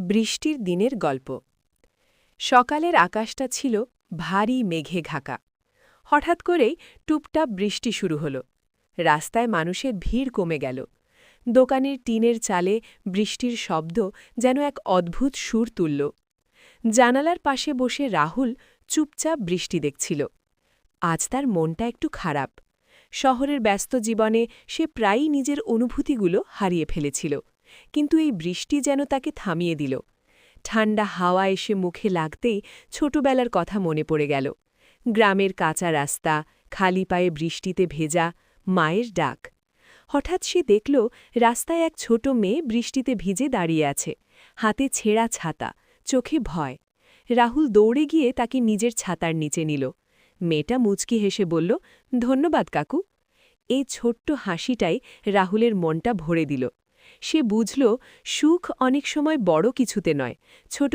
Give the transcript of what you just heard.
বৃষ্টির দিনের গল্প। সকালের আকাশটা ছিল ভারী মেঘে ঘাকা হঠাৎ করেই টুপটাপ বৃষ্টি শুরু হল। রাস্তায় মানুষের ভিড় কমে গেল। দোকানের টিনের চালে বৃষ্টির শব্দ যেন এক অদ্ভুত সুর তুলল। জানালার পাশে বসে রাহুল চুপচাপ বৃষ্টি দেখছিল। আজ তার মনটা একটু খারাপ। শহরের ব্যস্ত জীবনে সে প্রায়ই নিজের অনুভূতিগুলো হারিয়ে ফেলেছিল। কিন্তু এই বৃষ্টি যেন তাকে থামিয়ে দিল। ঠান্ডা হাওয়া এসে মুখে লাগতেই ছোটবেলার কথা মনে পড়ে গেল। গ্রামের কাঁচা রাস্তা, খালি পায়ে বৃষ্টিতে ভেজা, মায়ের ডাক। হঠাৎ সে দেখল রাস্তায় এক ছোট মেয়ে বৃষ্টিতে ভিজে দাঁড়িয়ে আছে। হাতে ছেঁড়া ছাতা, চোখে ভয়। রাহুল দৌড়ে গিয়ে তাকে নিজের ছাতার নিচে নিল। মেয়েটা মুচকি হেসে বলল, ধন্যবাদ কাকু। এই ছোট্ট হাসিটাই রাহুলের মনটা ভরে দিল। সে বুঝল সুখ অনেক সময় বড় কিছুতে নয় ছোট